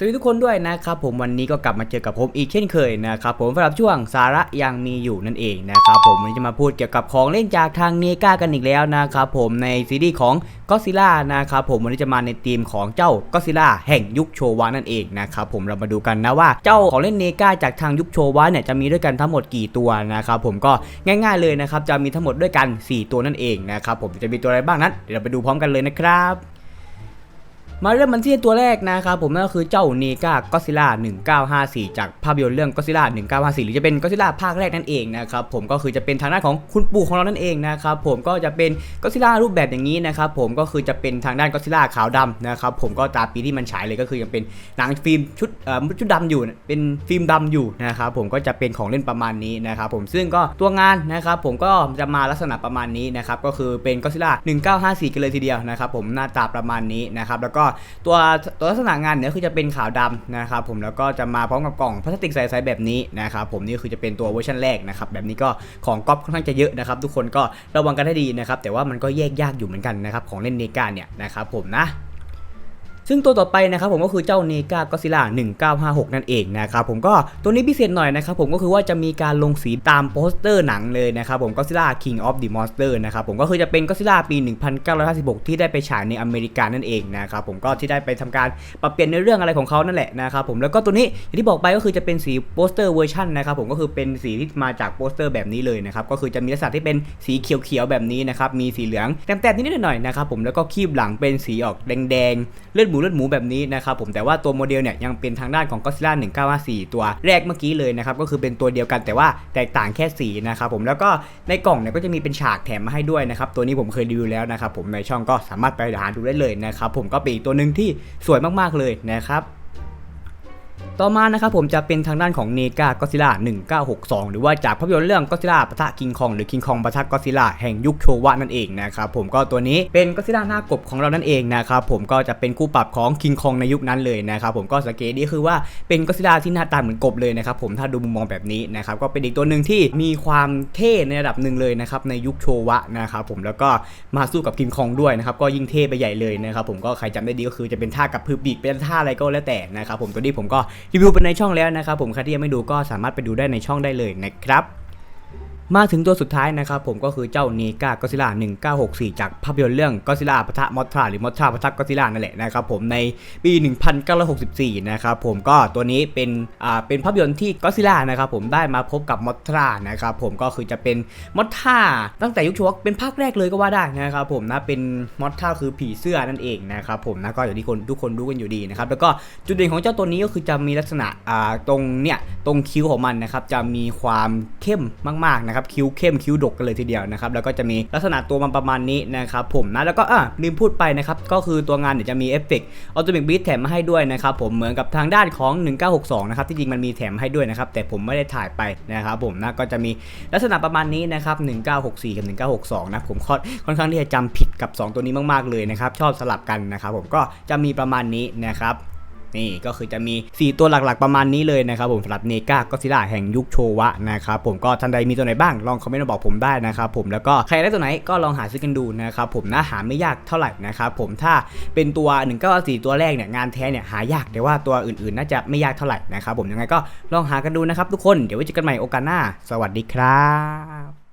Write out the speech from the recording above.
สวัสดีทุกคนด้วยนะครับผมวันนี้ก็กลับมาเจอกับผมอีกเช่นเคยนะครับผมสำหรับช่วงสาระยังมีอยู่นั่นเองนะครับผมวันนี้จะมาพูดเกี่ยวกับของเล่นจากทางเนกากันอีกแล้วนะครับผมในซีรีส์ของก็ซิล่านะครับผมวันนี้จะมาในธีมของเจ้าก็ซิล่าแห่งยุคโชวะนั่นเองนะครับผมเรามาดูกันนะว่าเจ้าของเล่นเนกาจากทางยุคโชวะเนี่ยจะมีด้วยกันทั้งหมดกี่ตัวนะครับผมก็ง่าย ๆเลยนะครับจะมีทั้งหมดด้วยกัน 4 ตัวนั่นเองนะครับผมจะมีตัวอะไรบ้างนั้นเดี๋ยวเราไปดูพร้อมกันเลยนะครับ มาเริ่มมันที่ตัวแรกนะครับผมนั่นก็คือเจ้าเนกาก็ซิล่า1954 จากภาพยนตร์เรื่องก็ซิล่า1954 หรือจะเป็นก็ซิล่าภาคแรกนั่นเองนะครับผมก็คือจะเป็นทางด้านของคุณปู่ของเรานั่นเองนะครับผมก็จะเป็นก็ซิล่ารูปแบบอย่างนี้นะครับผมก็คือจะเป็นทางด้านก็ซิล่าขาวดำนะครับผมก็ตาปีที่มันฉายเลยก็คือยังเป็นหนังฟิล์มชุดเอ่อชุดดำอยู่เป็นฟิล์มดำอยู่นะครับผมก็จะเป็นของเล่นประมาณนี้นะครับผมซึ่งก็ตัวงานนะครับผมก็จะมาลักษณะประมาณนี้นะครับก็คือเป็นก็ซิล่า1954 กันเลยทีเดียวนะครับผมหน้าตาประมาณนี้นะครับแล้วก็ตัวตัวลักษณะงานเนี่ยคือจะเป็นขาวดำนะครับผมแล้วก็จะมาพร้อมกับกล่องพลาสติกใสๆแบบนี้นะครับผมนี่คือจะเป็นตัวเวอร์ชันแรกนะครับแบบนี้ก็ของก๊อปค่อนข้างจะเยอะนะครับทุกคนก็ระวังกันให้ดีนะครับแต่ว่ามันก็แยกยากอยู่เหมือนกันนะครับของเล่นเนกาเนี่ยนะครับผมนะ ซึ่งตัวต่อไปนะครับผมก็คือเจ้าเนกาก็ซิล่า1956 นั่นเองนะครับผมก็ตัวนี้พิเศษหน่อยนะครับผมก็คือว่าจะมีการลงสีตามโปสเตอร์หนังเลยนะครับผมก็ซิล่า King of the Monster นะครับผมก็คือจะเป็นก็ซิล่าปี 1956 ที่ได้ไปฉายในอเมริกานั่นเองนะครับผมก็ที่ได้ไปทำการปรับเปลี่ยนในเรื่องอะไรของเขานั่นแหละนะครับผมแล้วก็ตัวนี้อย่างที่บอกไปก็คือจะเป็นสีโปสเตอร์เวอร์ชันนะครับผมก็คือเป็นสีที่มาจากโปสเตอร์แบบนี้เลยนะครับก็คือจะมีลักษณะที่เป็นสีเขียวๆแบบนี้นะครับมีสีเหลืองแต้มๆนิดๆหน่อยๆนะครับผมแล้วก็คีบหลังเป็นสีออกแดงๆเลือดหมูเลือดหมูแบบนี้นะครับผมแต่ว่าตัวโมเดลเนี่ยยังเป็นทางด้านของก็ซิล่า1954 ตัวแรกเมื่อกี้เลยนะครับก็คือเป็นตัวเดียวกันแต่ว่าแตกต่างแค่สีนะครับผมแล้วก็ในกล่องเนี่ยก็จะมีเป็นฉากแถมมาให้ด้วยนะครับตัวนี้ผมเคยรีวิวแล้วนะครับผมในช่องก็สามารถไปหาดูได้เลยนะครับผมก็เป็นอีกตัวหนึ่งที่สวยมากๆเลยนะครับ ต่อมานะครับผมจะเป็นทางด้านของเนกาก็ซิล่า1962 หรือว่าจากภาพยนตร์เรื่องก็ซิล่าปะทะคิงคองหรือคิงคองปะทะก็ซิล่าแห่งยุคโชวะนั่นเองนะครับผมก็ตัวนี้เป็นก็ซิล่าหน้ากบของเรานั่นเองนะครับผมก็จะเป็นคู่ปรับของคิงคองในยุคนั้นเลยนะครับผมก็สังเกตดีคือว่าเป็นก็ซิล่าที่หน้าตาเหมือนกบเลยนะครับผมถ้าดูมุมมองแบบนี้นะครับก็เป็นอีกตัวหนึ่งที่มีความเท่ในระดับหนึ่งเลยนะครับในยุคโชวะนะครับผมแล้วก็มาสู้กับคิงคองด้วยนะครับก็ยิ่งเท่ไปใหญ่เลยนะครับผมก็ใครจำได้ดีก็คือจะเป็นท่ากับพือปีกเป็นท่าอะไรก็แล้วแต่นะครับผมตัวนี้ผมก็รีวิวไปในช่องแล้วนะครับผมใครที่ยังไม่ดูก็สามารถไปดูได้ในช่องได้เลยนะครับ มาถึงตัวสุดท้ายนะครับผมก็คือเจ้าเนกาก็ซิล่า1964 จากภาพยนตร์เรื่องก็ซิล่าปะทะมอทราหรือมอทราปะทะก็ซิล่านั่นแหละนะครับผมในปี 1964 นะครับผมก็ตัวนี้เป็นอ่าเป็นภาพยนตร์ที่ก็ซิล่านะครับผมได้มาพบกับมอทรานะครับผมก็คือจะเป็นมอทราตั้งแต่ยุคชวกเป็นภาคแรกเลยก็ว่าได้นะครับผมนะเป็นมอทราคือผีเสื้อนั่นเองนะครับผมนะก็อย่างที่คนทุกคนรู้กันอยู่ดีนะครับแล้วก็จุดเด่นของเจ้าตัวนี้ก็คือจะมีลักษณะอ่าตรงเนี่ยตรงคิ้วของมันนะครับจะมีความเข้มมากๆนะครับคิ้วเข้มคิ้วดกกันเลยทีเดียวนะครับแล้วก็จะมีลักษณะตัวมันประมาณนี้นะครับผมนะแล้วก็อะลืมพูดไปนะครับก็คือตัวงานเนี่ยจะมีเอฟเฟกต์ออโตเมกบีทแถมมาให้ด้วยนะครับผมเหมือนกับทางด้านของ 1962 นะครับที่จริงมันมีแถมให้ด้วยนะครับแต่ผมไม่ได้ถ่ายไปนะครับผมนะก็จะมีลักษณะประมาณนี้นะครับ 1964 กับ 1962 นะผมค่อนค่อนข้างที่จะจำผิดกับ 2 ตัวนี้มากๆเลยนะครับชอบสลับกันนะครับผมก็จะมีประมาณนี้นะครับ นี่ก็คือจะมี 4 ตัวหลักๆประมาณนี้เลยนะครับผมสำหรับเนกาก็ซิล่าแห่งยุคโชวะนะครับผมก็ท่านใดมีตัวไหนบ้างลองคอมเมนต์มาบอกผมได้นะครับผมแล้วก็ใครได้ตัวไหนก็ลองหาซื้อกันดูนะครับผมนะหาไม่ยากเท่าไหร่นะครับผมถ้าเป็นตัว1 9 4ตัวแรกเนี่ยงานแท้เนี่ยหายากแต่ว่าตัวอื่นๆ น่าจะไม่ยากเท่าไหร่นะครับผมยังไงก็ลองหากันดูนะครับทุกคนเดี๋ยวไว้เจอกันใหม่โอกาสหน้า สวัสดีครับ